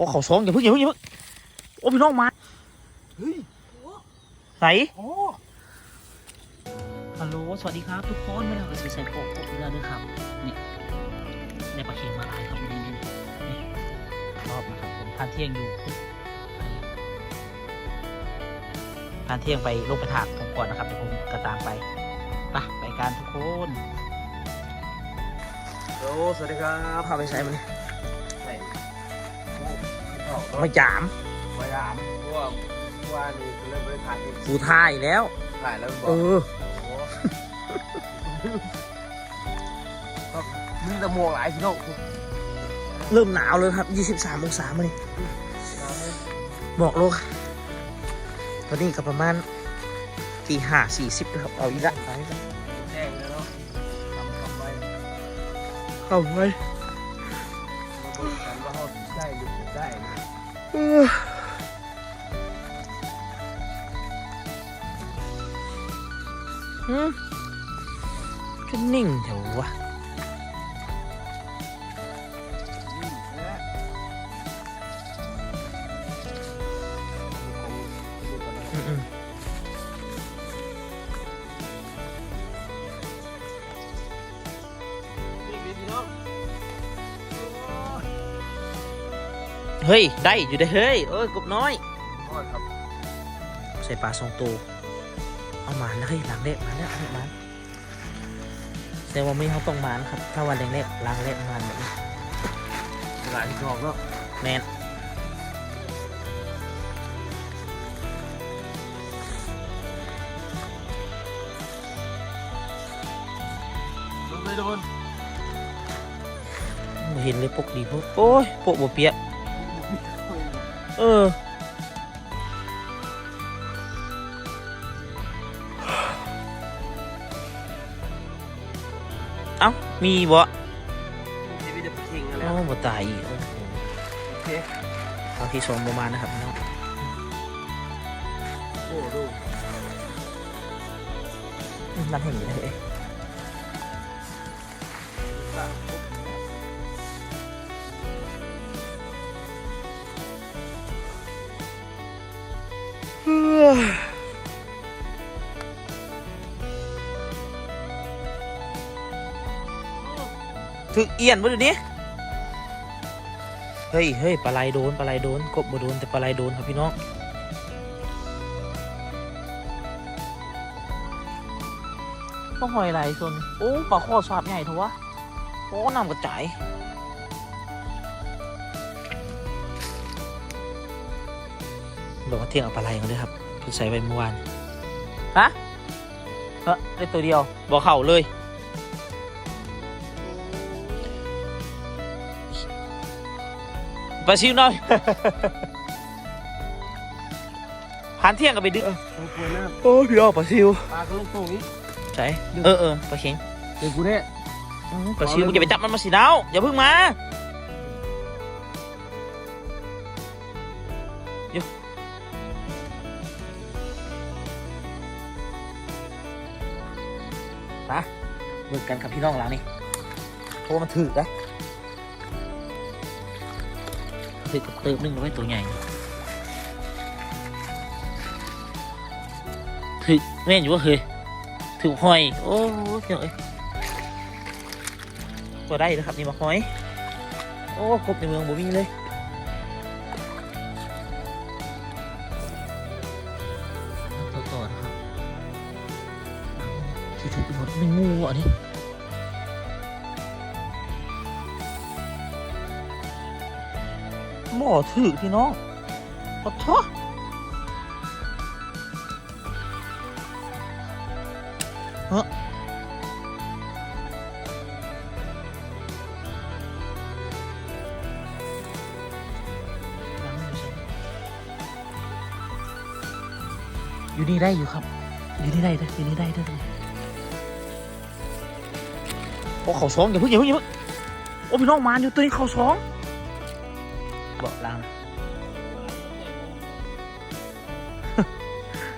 อ้เขาสองอย่าเพิ่งอย่าเพิ่งอย่าเพิ่งโอ้พี่น้องมาเฮ้ยไหนโอ้ฮัลโหลสวัสดีครับ ทุกคนไม่ได้เอาไปใส่โปกโปกเรือด้วยครับนี่ได้ปลาเค็มมาหลายครับนี่นี่นี่รอบนะครับผมทานเที่ยงอยู่ทานเที่ยงไปลงไปถากผมก่อนนะครับเดี๋ยวผมกระตามไปไปไปกันทุกคนโหสวัสดีครับพาไปใช้มันใช่ โอ้เขามาจามพยายามเพราะว่าเพราะว่านี่คือเริ่มไปถ่ายเองกูถ่ายแล้ว ถ่ายแล้วบอเอกอ โอ้ก็มีแต่หมวกหลายพี่น้องเริ่มหนาวเลยครับ 23 องศามานี่บอกโลกตอนนี้ก็ประมาณตีห้าสี่สิบครับ เอาอีกละเอาอีกละแห้งแล้วเนาะทำทำไว้เอาไว้มาดูกันว่าเขา ได้หรือไม่ได้นะเออหืมก็นิ่งเถอะวะนี่และดูของดูกันนะอืมนี่พี่น้อง เฮ้ย ได้อยู่ได้เฮ้ยเอ้ยกบน้อยทอดครับใส่ปลาสองตัวเอาหมานนะเฮ้ยล้างเล็บมาเนี่ยเอาหมานแต่ว่าไม่เขาต้องหมานครับ ถ้าวันแรกๆล้างเล็บหมานแบบนี้หลายทองเนาะแมนโดนไม่โดนบ่เห็นเลยปกดีพวกโอ้ยปกบ่เปียก เออ เอ้า มีบ่ชีวิตจะไปทิ้งอะไรเอ้าบ่ตายอีกโอ้โหโอเคเอาที่สองประมาณนะครับน้องโอ้ดูนั่นเห็นอยู่เลย ถึกเอียนบ่ดูนี้เฮ้ยเฮ้ยปลาไหลโดนปลาไหลโดนกบบ่โดนแต่ปลาไหลโดนครับพี่น้องต้องหอยไหลส่วนโอ้ปลาข้อสาบใหญ่เถอะวะโอ้น้ำกระจายบอกว่าเที่ยงเอาปลาไหลมาด้วยครับ ใส่ไปเมื่อวานฮะเออได้ตัวเดียวบอกเข่าเลยปลาชิวหน่อยผ่านเที่ยงก็ไปดึกต้องกลัวน้โอ้พี่ออกปลาชิวำปลาก็ลงตรงนี้ใช่เออเออปลาเข็งเดี๋ยวกูเนี่ยอืมปลาชิวมึงอย่าไปจับมันมาสิดาวอย่าเพิ่งมาอ ไปเบิกกันกับพี่น้องหลังนี่เพราะว่ามันถือนะถือกับเติมนึงเอาไว้ตัวใหญ่ถือแม่นอยู่ว่าเฮ้ยถือหอย โอ้โหเจ้าเอ้ยตัวได้นะครับนี่มาหอย โอ้กบในเมืองบ่มีเลย มดเป็นงูอะนี่หมอถือพี่น้องขอโทษเฮ้ออยู่นี่ได้อยู่ครับ อยู่นี่ได้เด้ออยู่นี่ได้เด้อ โอ้เขาสองอย่าเพิ่งอย่าเพิ่งอย่าเพิ่งโอ้พี่น้องมานอยู่ตัวนี้เขาสองบอกลาง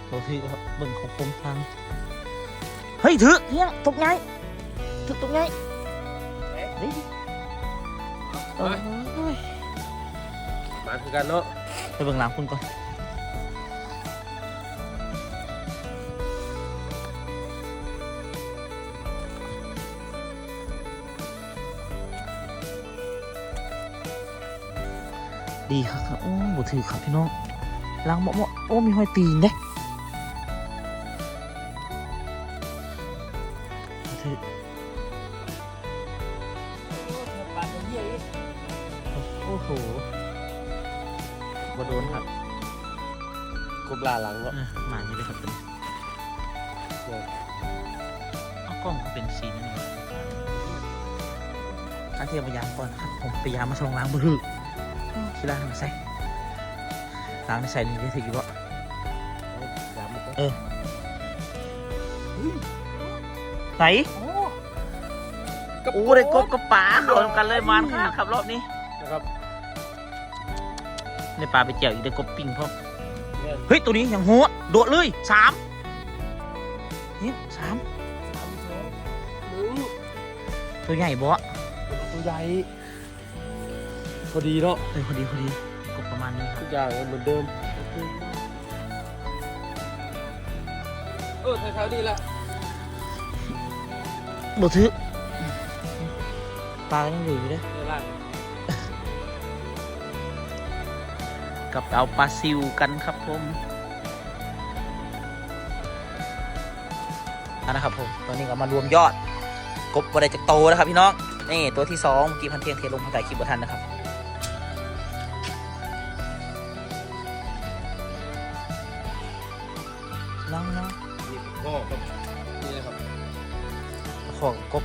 โอ้พี่ครับเบิ่งของผมทางเฮ้ยถือเนี่ยตกไงถือตกไงเฮ้ยโอ้ยมามาคือกันเนาะไปเบิ่งหลังคุณก่อน ดีครับครับโอ้บ่ถือครับพี่น้องล้างเหมาะเหมาะโอ้มีห้อยตีนเด้บ่ถือโอ้โหบ่โดนครับกบลาหลังเนาะเออมาอยู่ด้วยครับเป็นเอากล้องเป็นสีนั่นเองข้าเทียมพยายามก่อนนะครับ ผมพยายามมาส่องล้างมือ คิดล้างมาใส่ล้างในใส่นี่ได้ถึงอยู่บ่ยามมันก็ไหนโอ้โอ้ได้กบกับปลาเข้าทำกันเลยมันครับครับรอบนี้นะครับได้ปลาไปเจียวอีกได้กบปิ้งพร้อมเนี่ยเฮ้ย ตัวนี้อย่างหัวโดดเลยสามนี่สามสามสองหนึ่งตัวใหญ่บ่ตัวใหญ่ พอดีเนาะเออพอดีพอดีกบประมาณนี้ครัทุบกอย่างเหมือนเดิมเออแถวๆนี้แหละบ่ถือปลาก็ยังอยู่อยู่เด้อในร่างกับเอาปลาซิวกันครับผมเอันนะครับผมตอนนี้ก็มารวมยอดกบอะไรจากโตนะครับพี่น้องนี่ตัวที่สองเมื่อกี้พันเทียงเทลงทางไก่คลิปบัทันนะครับ น้องน้องนี่พ่อกับนี่นะครับของกบ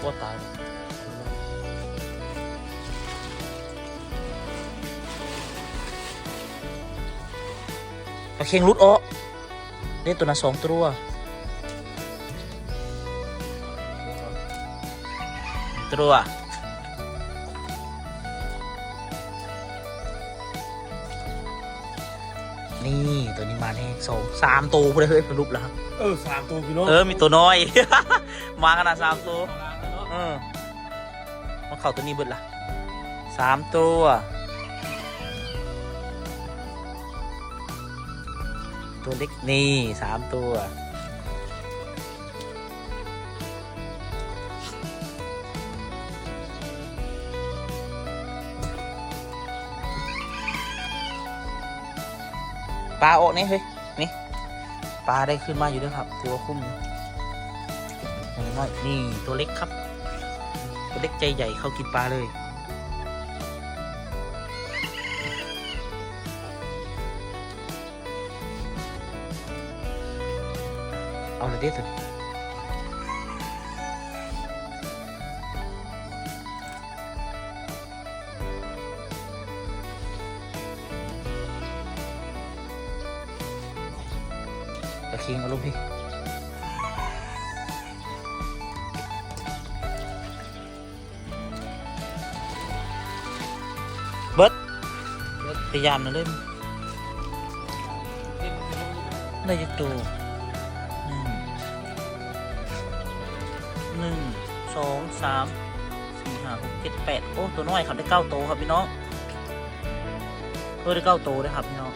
ปวดตายปลาเค็งรุดโอะเล่นตัวละสองตัวตัว นี่ตัวนี้มาแน่สองสามตัวพูดเลยเฮ้ยเป็นรูปแล้วครับเออสามตัวพี่น้องเออมีตัวน้อย มาขนาดสามตัวเนาะเออมาเข่าตัวนี้เบิดละสามตัวตัวเล็กนี่สามตัว ปลาออกนี่เฮ้ยนี่ปลาได้ขึ้นมาอยู่ด้วยครับ ตัวคุ้มอยู่อย่างน้อยนี่ตัวเล็กครับ ตัวเล็กใจใหญ่เข้ากินปลาเลยเอาเลยเด็ดเลย คิงเอาลูกพี่เบิร์ดพยายามนะเล่นได้จะตัวหนึ่งสองสามสี่ห้าหกเจ็ดแปดโอ้ ตัวน้อยครับได้เก้าโตครับพี่น้องเออได้เก้าโตเลยครับพี่น้อง